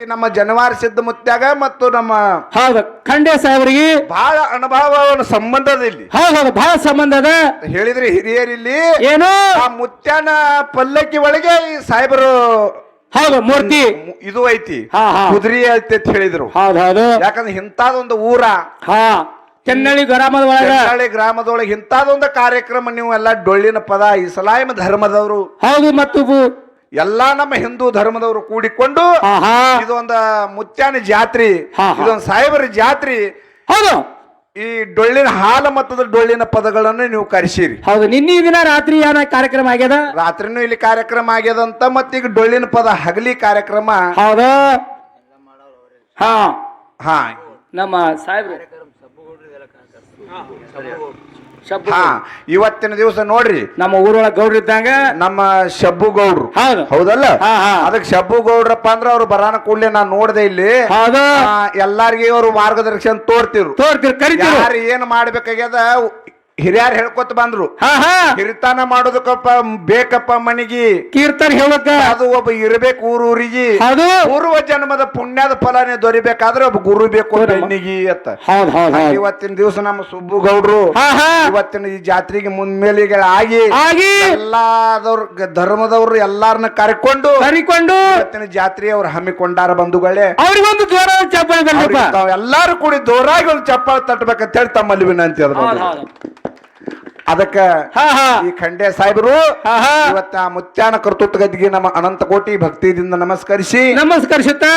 ನಮ್ಮ ಜನವಾರ ಸಿದ್ಧ ಮುತ್ಯಾಗ ಮತ್ತು ನಮ್ಮ ಹೌದು. ಖಂಡೆ ಸಾಹೇಬರಿಗೆ ಬಹಳ ಅನುಭವ ಸಂಬಂಧ ಇಲ್ಲಿ. ಹೌದೌದು ಹೌದು. ಬಹಳ ಸಂಬಂಧ ಅದ. ಹೇಳಿದ್ರಿ ಹಿರಿಯರಿಲ್ಲಿ ಏನು? ಆ ಮುತ್ಯಾನ ಪಲ್ಲಕ್ಕಿ ಒಳಗೆ ಈ ಸಾಹೇಬರು ಹೌದು ಮೂರ್ತಿ. ಇದು ಐತಿ. ಹಾ, ಹಾ. ಕುದುರೆ ಐತಿ ಅಂತ ಹೇಳಿದ್ರು. ಹೌದೌದು ಹೌದು. ಯಾಕಂದ್ರೆ ಇಂಥದೊಂದು ಊರ ಹಾ. ಚೆನ್ನಳ್ಳಿ ಗ್ರಾಮದ ಒಳಗ. ಬೆಳ್ಳಿ ಗ್ರಾಮದೊಳಗೆ ಇಂಥದೊಂದು ಕಾರ್ಯಕ್ರಮ ನೀವು ಎಲ್ಲ ಡೊಳ್ಳಿನ ಪದ ಇಸ್ಲಾಂ ಧರ್ಮದವರು ಹೌದು ಮತ್ತು ಎಲ್ಲಾ ನಮ್ಮ ಹಿಂದೂ ಧರ್ಮದವರು ಕೂಡಿಕೊಂಡು ಇದೊಂದ ಮುತ್ಯಾನ ಜಾತ್ರಿ. ಇದೊಂದು ಸಾಹೇಬರ ಜಾತ್ರಿ. ಹೌದು. ಈ ಡೊಳ್ಳಿನ ಹಾಲ ಮತ್ತದ ಡೊಳ್ಳಿನ ಪದಗಳನ್ನು ನೀವು ಕರೆಸಿರಿ. ಹೌದು. ನಿನ್ನೆ ದಿನ ರಾತ್ರಿ ಏನ ಕಾರ್ಯಕ್ರಮ ಆಗ್ಯದ? ರಾತ್ರಿನೂ ಇಲ್ಲಿ ಕಾರ್ಯಕ್ರಮ ಆಗ್ಯದಂತ ಮತ್ತೆ ಈಗ ಡೊಳ್ಳಿನ ಪದ ಹಗಲಿ ಕಾರ್ಯಕ್ರಮ. ಹೌದ. ಹಾ. ಹಾ. ನಮ್ಮ ಸಾಹೇಬ್ರು. ಹಾ ಇವತ್ತಿನ ದಿವಸ ನೋಡ್ರಿ. ನಮ್ಮ ಊರೊಳಗ ಗೌಡ್ರು ಇದ್ದಂಗ ನಮ್ಮ ಶಬ್ಬು ಗೌಡ್ರು. ಹೌದು. ಹೌದಲ್ಲ? ಹಾ, ಹಾ. ಅದಕ್ಕೆ ಶಬ್ಬು ಗೌಡ್ರಪ್ಪ ಅಂದ್ರ ಅವ್ರು ಬರಾನ ಕೂಡಲೇ ನಾನು ನೋಡ್ದೆ ಇಲ್ಲಿ. ಹೌದು. ಎಲ್ಲಾರ್ಗಿ ಅವ್ರು ಮಾರ್ಗದರ್ಶನ ತೋರ್ತಿರು. ತೋರ್ತಿರ್ ಕರಿತಿರು. ಯಾರು ಏನ್ ಮಾಡ್ಬೇಕಾಗ್ಯದ ಹಿರಿಯರ್ ಹೇಳ್ಕೊತ ಬಂದ್ರು. ಹಾ ಹಾ. ಹಿರಿತಾನ ಮಾಡೋದಕ್ಕಪ್ಪ ಬೇಕಪ್ಪ ಮನಿಗಿ. ಕೀರ್ತನ ಹೇಳಕ್ಕ ಅದು ಒಬ್ಬ ಇರ್ಬೇಕು ಊರೂರಿಗೆ ಹೌದು. ಪೂರ್ವ ಜನ್ಮದ ಪುಣ್ಯದ ಫಲನೇ ದೊರಿಬೇಕಾದ್ರೆ ಒಬ್ಬ ಗುರು ಬೇಕು ಬೆನ್ನಿಗಿ ಅಂತ. ಹೌದು ಹೌದು ಹೌದು. ಇವತ್ತಿನ ದಿವಸ ನಮ್ಮ ಸುಬ್ಬು ಗೌಡ್ರು ಹಾ ಹಾ. ಇವತ್ತಿನ ಈ ಜಾತ್ರೆಗೆ ಮುನ್ಮೇಲಿಗಳಾಗಿ ಆಗಿ ಎಲ್ಲಾದವ್ರ ಧರ್ಮದವ್ರು ಎಲ್ಲಾರನ್ನ ಕರ್ಕೊಂಡು ಕರಿಕೊಂಡು ಇವತ್ತಿನ ಜಾತ್ರೆ ಅವ್ರು ಹಮ್ಮಿಕೊಂಡಾರ ಬಂಧುಗಳೇ. ಅವ್ರಿಗೊಂದು ಜೋರ ಚಪ್ಪಳ ಅವ್ರಿಗೆ ಎಲ್ಲಾರು ಕೂಡಿ ದೋರಾಗಿ ಒಂದು ಚಪ್ಪಾಳ ತಟ್ಟಬೇಕಂತ ಹೇಳಿ ತಮ್ಮಲ್ಲಿ ವಿನಂತಿ ಅದ್ರ ಹೌದು ಹೌದು. ಅದಕ್ಕ ಹಾ ಹಾ. ಈ ಖಂಡೆ ಸಾಹೇಬರು ಇವತ್ತ ಮುತ್ಯಾನ ಕರ್ತೃತ್ವ ಗದ್ದಿಗೆ ನಮ್ಮ ಅನಂತ ಕೋಟಿ ಭಕ್ತಿಯಿಂದ ನಮಸ್ಕರಿಸಿ. ನಮಸ್ಕರಿಸುತ್ತ.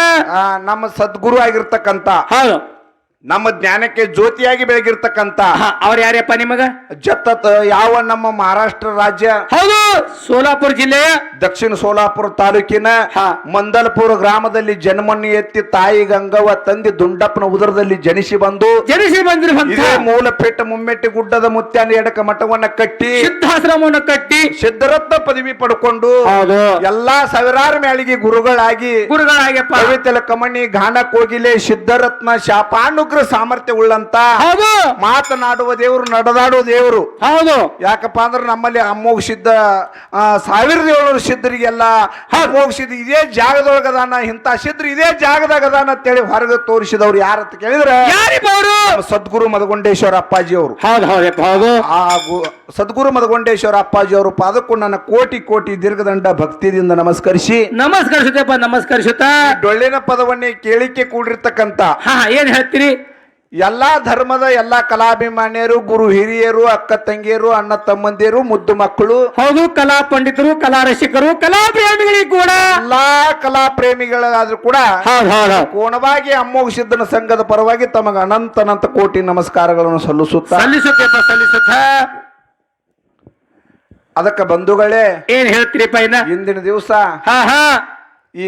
ನಮ್ಮ ಸದ್ಗುರು ಆಗಿರ್ತಕ್ಕಂತ ನಮ್ಮ ಜ್ಞಾನಕ್ಕೆ ಜ್ಯೋತಿಯಾಗಿ ಬೆಳಗಿರ್ತಕ್ಕಂತ ಅವ್ರ ಯಾರ್ಯಪ್ಪ ನಿಮಗ? ಜತ್ತ ಯಾವ ನಮ್ಮ ಮಹಾರಾಷ್ಟ್ರ ರಾಜ್ಯ ಹೌದು. ಸೋಲಾಪುರ ಜಿಲ್ಲೆಯ ದಕ್ಷಿಣ ಸೋಲಾಪುರ ತಾಲೂಕಿನ ಮಂದಲ್ಪುರ ಗ್ರಾಮದಲ್ಲಿ ಜನ್ಮಣ್ಣಿ ಎತ್ತಿ ತಾಯಿ ಗಂಗವ್ವ ತಂದೆ ದುಂಡಪ್ಪನ ಉದರದಲ್ಲಿ ಜನಿಸಿ ಬಂದು ಜನಿಸಿ ಬಂದಿರುವಂತ ಇದೇ ಮೂಲ ಪೇಟ ಮುಮ್ಮೆಟ್ಟಿ ಗುಡ್ಡದ ಮುತ್ಯಾನ ಎಡಕ ಮಠವನ್ನ ಕಟ್ಟಿ ಸಿದ್ಧಾಶ್ರಮವನ್ನು ಕಟ್ಟಿ ಸಿದ್ಧರತ್ನ ಪದವಿ ಪಡ್ಕೊಂಡು ಎಲ್ಲಾ ಸಾವಿರಾರು ಮ್ಯಾಳಿಗೆ ಗುರುಗಳಾಗಿ ಗುರುಗಳಾಗಿ ಕವಿತೆಲ ಕಮಣಿ ಘಾನ ಕೋಗಿಲೆ ಸಿದ್ಧರತ್ನ ಶಾಪಾನುಗ್ರ ಸಾಮರ್ಥ್ಯ ಉಳ್ಳಂತ ಮಾತನಾಡುವ ದೇವರು ನಡೆದಾಡುವ ದೇವರು. ಹೌದು. ಯಾಕಪ್ಪ ಅಂದ್ರೆ ನಮ್ಮಲ್ಲಿ ಅಮ್ಮೋಗ ಸಿದ್ಧ ಸಾವಿರದ ಏಳ್ನೂರು ಸಿದ್ಧರಿಗೆಲ್ಲ ಹಾಗೆ ಸಿದ್ಧ ಇದೇ ಜಾಗದೊಳಗದಾನ ಇಂಥ ಸಿದ್ಧರು ಇದೇ ಜಾಗದಾಗ ಅದಾನ ಅಂತೇಳಿ ಹೊರಗೆ ತೋರಿಸಿದವ್ರು ಯಾರಂತ ಕೇಳಿದ್ರೆ ಸದ್ಗುರು ಮದಗೊಂಡೇಶ್ವರ ಅಪ್ಪಾಜಿ ಅವರು ಹೌದು ಹೌದಪ್ಪ ಹೌದು. ಆ ಸದ್ಗುರು ಮದಗೊಂಡೇಶ್ವರ ಅಪ್ಪಾಜಿ ಅವರು ಪಾದಕ್ಕೂ ನನ್ನ ಕೋಟಿ ಕೋಟಿ ದೀರ್ಘದಂಡ ಭಕ್ತಿಯಿಂದ ನಮಸ್ಕರಿಸಿ. ನಮಸ್ಕರಿಸುತ್ತಪ್ಪ ನಮಸ್ಕರಿಸುತ್ತಾ? ಡೊಳ್ಳಿನ ಪದವನ್ನೇ ಕೇಳಿಕೆ ಕೂಡಿರ್ತಕ್ಕಂತ ಹಾ ಏನ್ ಹೇಳ್ತೀರಿ? ಎಲ್ಲಾ ಧರ್ಮದ ಎಲ್ಲಾ ಕಲಾಭಿಮಾನಿಯರು ಗುರು ಹಿರಿಯರು ಅಕ್ಕ ತಂಗಿಯರು ಅಣ್ಣ ತಮ್ಮಂದಿರು ಮುದ್ದು ಮಕ್ಕಳು ಹೌದು ಕಲಾ ಪಂಡಿತರು ಕಲಾ ರಸಿಕರು ಕಲಾ ಪ್ರೇಮಿಗಳಿಗೆ ಕೂಡ. ಎಲ್ಲಾ ಕಲಾ ಪ್ರೇಮಿಗಳಾದ್ರೂ ಕೂಡ ಕೋಣವಾಗಿ ಅಮ್ಮೋಗ ಸಿದ್ಧನ ಸಂಘದ ಪರವಾಗಿ ತಮಗೆ ಅನಂತ ಅನಂತ ಕೋಟಿ ನಮಸ್ಕಾರಗಳನ್ನು ಸಲ್ಲಿಸುತ್ತ. ಸಲ್ಲಿಸುತ್ತೆ ಸಲ್ಲಿಸುತ್ತ. ಅದಕ್ಕೆ ಬಂಧುಗಳೇ ಏನ್ ಹೇಳ್ತೀರಿಪ್ಪ ಪೈನ ಇಂದಿನ ದಿವಸ ಹಾ ಹಾ. ಈ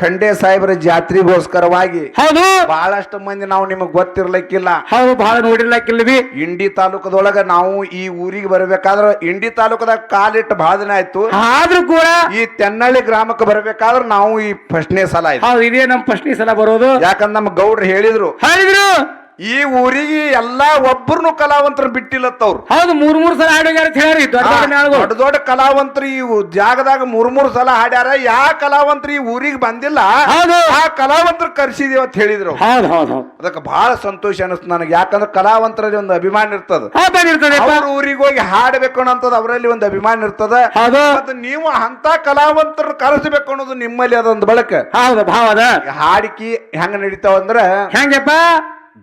ಖಂಡೆ ಸಾಹೇಬರ ಜಾತ್ರೆಗೋಸ್ಕರವಾಗಿ ಹೌದು. ಬಹಳಷ್ಟು ಮಂದಿ ನಾವು ನಿಮಗೆ ಗೊತ್ತಿರ್ಲಿಕ್ಕಿಲ್ಲ. ಹೌದು ಬಹಳ ನೋಡಿರ್ಲಕ್ಕಿಲ್ವಿ ಇಂಡಿ ತಾಲೂಕದೊಳಗ ನಾವು ಈ ಊರಿಗೆ ಬರ್ಬೇಕಾದ್ರ ಇಂಡಿ ತಾಲೂಕದಾಗ ಕಾಲಿಟ್ಟು ಬಹಳ ದಿನ ಆಯ್ತು. ಆದ್ರೂ ಕೂಡ ಈ ತೆನ್ನಳ್ಳಿ ಗ್ರಾಮಕ್ಕೆ ಬರಬೇಕಾದ್ರೆ ನಾವು ಈ ಫಸ್ಟ್ನೇ ಸಲ ಆಯ್ತು. ಹೌದು ಇದೇ ನಮ್ ಫಸ್ಟ್ನೇ ಸಲ ಬರೋದು. ಯಾಕಂದ್ರೆ ನಮ್ಮ ಗೌಡ್ರು ಹೇಳಿದ್ರು ಹೇಳಿದ್ರು. ಈ ಊರಿಗೆ ಎಲ್ಲಾ ಒಬ್ಬರನ್ನು ಕಲಾವಂತರು ಬಿಟ್ಟಿಲ್ಲತ್ತವ್ರು. ಹೌದು ಮೂರ್ ಮೂರ್ ಸಲ ಹಾಡ್ಯಾರ ಅಂತ ಹೇಳ್ರಿ ದೊಡ್ಡ ದೊಡ್ಡ ಮ್ಯಾಳ್ಗಳು. ದೊಡ್ಡ ದೊಡ್ಡ ಕಲಾವಂತರು ಈ ಊ- ಜಾಗದಾಗ ಮೂರ್ ಮೂರ್ ಸಲ ಹಾಡ್ಯಾರ. ಯಾ ಕಲಾವಂತರು ಈ ಊರಿಗೆ ಬಂದಿಲ್ಲ ಹೌದು. ಆ ಕಲಾವಂತರು ಕರ್ಸಿದೀವಿ ಅಂತ ಹೇಳಿದ್ರು. ಹೌದು ಹೌದು ಹೌದು. ಅದಕ್ಕೆ ಬಹಳ ಸಂತೋಷ ಅನಿಸ್ತು ನನಗೆ. ಯಾಕಂದ್ರೆ ಕಲಾವಂತರಲ್ಲಿ ಒಂದು ಅಭಿಮಾನ ಇರ್ತದ. ಅವ್ರ ಊರಿಗೆ ಹೋಗಿ ಹಾಡಬೇಕು ಅನ್ನೋಂಥದ್ದು ಅವರಲ್ಲಿ ಒಂದು ಅಭಿಮಾನ ಇರ್ತದ. ಹೌದು. ಮತ್ತು ನೀವು ಅಂತ ಕಲಾವಂತರು ಕರೆಸಬೇಕು ಅನ್ನೋದು ನಿಮ್ಮಲ್ಲಿ ಅದೊಂದು ಬಳಕ. ಹೌದು ಭಾವದ ಹಾಡಿಕಿ ಹೆಂಗ ನಡೀತಾವ ಅಂದ್ರ ಹೆಂಗಪ್ಪ?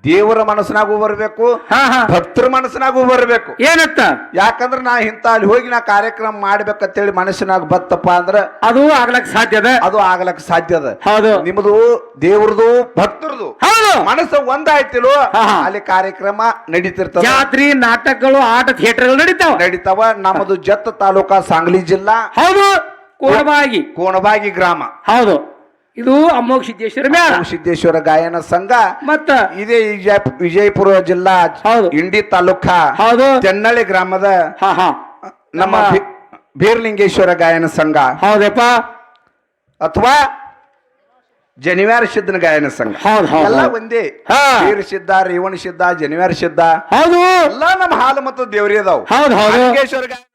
ದೇವರ ಮನಸ್ಸಿನಾಗೂ ಬರಬೇಕು ಹಾ ಹಾ. ಭಕ್ತರ ಮನಸ್ಸಿನಾಗೂ ಬರಬೇಕು. ಏನತ್ತ? ಯಾಕಂದ್ರೆ ನಾ ಇಂತ ಅಲ್ಲಿ ಹೋಗಿ ನಾ ಕಾರ್ಯಕ್ರಮ ಮಾಡ್ಬೇಕಂತೇಳಿ ಮನಸ್ಸಿನಾಗ ಬತ್ತಪ್ಪ ಅಂದ್ರೆ ಅದು ಆಗ್ಲಕ್ ಸಾಧ್ಯದ ಅದು? ಆಗ್ಲಕ್ ಸಾಧ್ಯ ಅದ. ಹೌದು. ನಿಮ್ದು ದೇವ್ರದು ಭಕ್ತರದು. ಹೌದು. ಮನಸ್ಸು ಒಂದಾಯ್ತಿಲ್ವ ಹಾ, ಹಾ. ಅಲ್ಲಿ ಕಾರ್ಯಕ್ರಮ ನಡೀತಿರ್ತದ. ಜಾತ್ರಿ ನಾಟಕಗಳು ಆಟ ಥಿಯೇಟರ್ಗಳು ನಡೀತಾವ? ನಡೀತಾವ. ನಮ್ಮದು ಜತ್ತ ತಾಲೂಕಾ ಸಾಂಗ್ಲಿ ಜಿಲ್ಲಾ ಹೌದು. ಕೋಣಬಾಗಿ. ಕೋಣಬಾಗಿ ಗ್ರಾಮ. ಹೌದು. ಇದು ಅಮೋಘ ಸಿದ್ದೇಶ್ವರ ಮೇಳ ಸಿದ್ದೇಶ್ವರ ಗಾಯನ ಸಂಘ. ಮತ್ತ ಇದೇ ವಿಜಯ- ವಿಜಯಪುರ ಜಿಲ್ಲಾ ಹೌದು. ಇಂಡಿ ತಾಲೂಕಾ ಹೌದು. ತೆನ್ನಳ್ಳಿ ಗ್ರಾಮದ ಹಾ ಹಾ. ನಮ್ಮ ನಮ್ಮ- ಬಿ- ಬೀರ್ಲಿಂಗೇಶ್ವರ ಗಾಯನ ಸಂಘ. ಹೌದಪ್ಪ. ಅಥವಾ ಜನಿವಾರ ಸಿದ್ಧನ ಗಾಯನ ಸಂಘ. ಹೌದು, ಹೌದು, ಎಲ್ಲ ಹೌದು. ಒಂದೇ. ಹಾ. ವೀರ ಸಿದ್ಧ ರೇವಣ ಸಿದ್ಧ ಜನಿವಾರ ಸಿದ್ಧ. ಹೌದು. ಎಲ್ಲ ನಮ್ಮ ಹಾಲು ಮತ್ತು ದೇವ್ರಿ ಅದಾವ. ಹೌದು ಹೌದು. ಲಿಂಗೇಶ್ವರ ಗಾಯನ